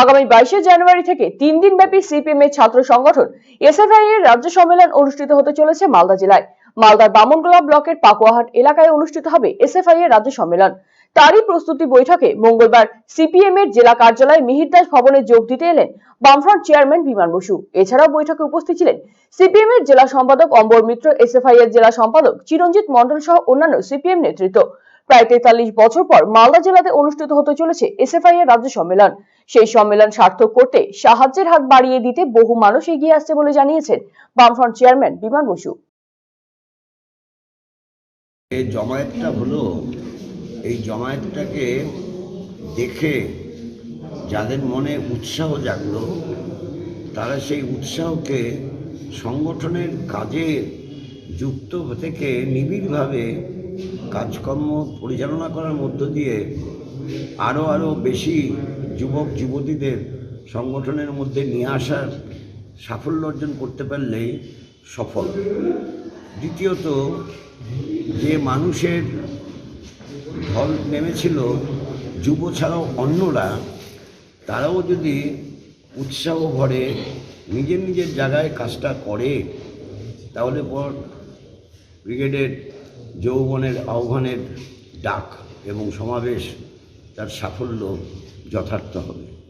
আগামী বাইশে জানুয়ারি থেকে তিন দিন ব্যাপী সিপিএম এর ছাত্র সংগঠন এসএফআই এর রাজ্য সম্মেলন অনুষ্ঠিত হতে চলেছে মালদা জেলায়। মালদার বামনগোলা ব্লকের পাকুয়াহাট এলাকায় অনুষ্ঠিত হবে এসএফআই এর রাজ্য সম্মেলন। তারই প্রস্তুতি বৈঠকে মঙ্গলবার সিপিএম এর জেলা কার্যালয় মিহির দাস ভবনে যোগ দিতে এলেন বামফ্রন্ট চেয়ারম্যান বিমান বসু। এছাড়াও বৈঠকে উপস্থিত ছিলেন সিপিএম এর জেলা সম্পাদক অম্বর মিত্র, এসএফআই এর জেলা সম্পাদক চিরঞ্জিত মন্ডল সহ অন্যান্য সিপিএম নেতৃত্ব। প্রায় তেতাল্লিশ বছর পর মালদা জেলাতে অনুষ্ঠিত হতে চলেছে এসএফআই এর রাজ্য সম্মেলন। সেই সম্মেলন সার্থক করতে সাহায্যের হাত বাড়িয়ে দিতে বহু মানুষ এগিয়ে আসছে বলে জানিয়েছেন বামফ্রন্ট চেয়ারম্যান বিমান বসু। এই জমায়েতটা হলো, এই জমায়েতটাকে দেখে যাদের মনে উৎসাহ জাগলো, তারা সেই উৎসাহকে সংগঠনের কাজে যুক্ত থেকে নিবিড়ভাবে কাজকর্ম পরিচালনা করার মধ্য দিয়ে আরও আরও বেশি যুবক, যুবতীদের সংগঠনের মধ্যে নিয়ে আসার সাফল্য অর্জন করতে পারলেই সফল। দ্বিতীয়ত, যে মানুষের ঢল নেমেছিল যুব ছাড়াও অন্যরা, তারাও যদি উৎসাহ ভরে নিজের নিজের জায়গায় কাজটা করে, তাহলে পর ব্রিগেডের যৌবনের আহ্বানের ডাক এবং সমাবেশ তার সাফল্য যথার্থ হবে।